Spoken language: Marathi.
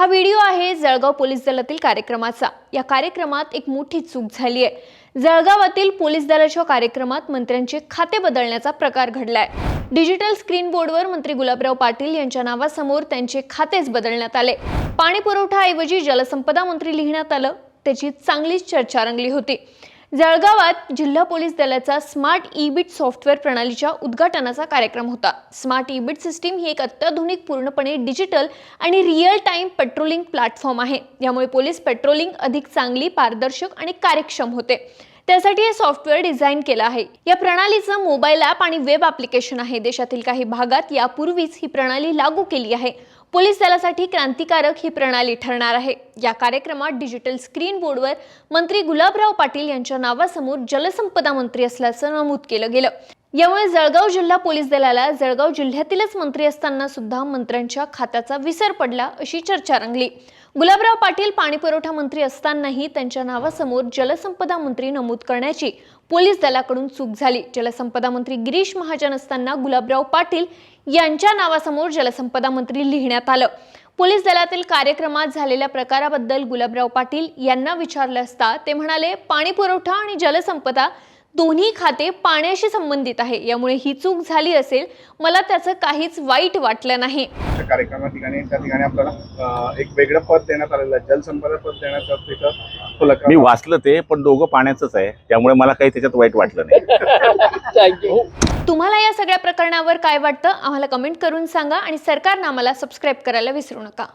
हा व्हिडिओ आहे जळगाव पोलीस दलातील कार्यक्रमाचा. या कार्यक्रमात एक मोठी चूक झाली आहे. जळगावातील पोलीस दलाच्या कार्यक्रमात मंत्र्यांचे खाते बदलण्याचा प्रकार घडलाय. डिजिटल स्क्रीन बोर्डवर मंत्री गुलाबराव पाटील यांच्या नावासमोर त्यांचे खातेच बदलण्यात आले. पाणी पुरवठाऐवजी जलसंपदा मंत्री लिहिण्यात आलं. त्याची चांगलीच चर्चा रंगली होती. जळगावात जिल्हा पोलीस दलाचा स्मार्ट ई सॉफ्टवेअर प्रणालीच्या उद्घाटनाचा कार्यक्रम होता. स्मार्ट ई सिस्टीम ही एक अत्याधुनिक पूर्णपणे डिजिटल आणि रिअल टाइम पेट्रोलिंग प्लॅटफॉर्म आहे. यामुळे पोलीस पेट्रोलिंग अधिक चांगली पारदर्शक आणि कार्यक्षम होते. त्यासाठी हे सॉफ्टवेअर डिझाईन केलं आहे. या प्रणालीचं मोबाईल ॲप आणि वेब ॲप्लिकेशन आहे. देशातील काही भागात यापूर्वीच ही प्रणाली लागू केली आहे. पोलीस दलासाठी क्रांतिकारक ही प्रणाली ठरणार आहे. या कार्यक्रमात डिजिटल स्क्रीन बोर्डवर मंत्री गुलाबराव पाटील यांच्या नावासमोर जलसंपदा मंत्री असल्याचं नमूद केलं गेलं. यामुळे जळगाव जिल्हा पोलीस दलाला जळगाव जिल्ह्यातीलच मंत्री असताना सुद्धा मंत्र्यांच्या खात्याचा विसर पडला अशी चर्चा रंगली. गुलाबराव पाटील पाणीपुरवठा मंत्री असतानाही त्यांच्या नावासमोर जलसंपदा मंत्री नमूद करण्याची पोलीस दलाकडून चूक झाली. जलसंपदा मंत्री गिरीश महाजन असताना गुलाबराव पाटील यांच्या नावासमोर जलसंपदा मंत्री लिहिण्यात आलं. पोलीस दलातील कार्यक्रमात झालेल्या प्रकाराबद्दल गुलाबराव पाटील यांना विचारलं असता ते म्हणाले पाणी पुरवठा आणि जलसंपदा दोन्ही खाते पाण्याशी संबंधित आहे. यामुळे ही चूक झाली असेल मला त्याचं काहीच वाईट वाटलं नाही. त्या कार्यक्रमा ठिकाणी त्या ठिकाणी आपल्याला अं, एक वेगळं पद देण्यात आलेलं आहे. जलसंपदा पद देण्याचं तिथं फलक मी वाचलं ते पण दोघं पाण्याचंच आहे. त्यामुळे मला काही त्याच्यात वाईट वाटलं नाही. थँक्यू तुम्हाला या सगळ्या प्रकरणावर काय वाटतं आम्हाला कमेंट करून सांगा आणि सरकारनं आम्हाला सबस्क्राईब करायला विसरू नका.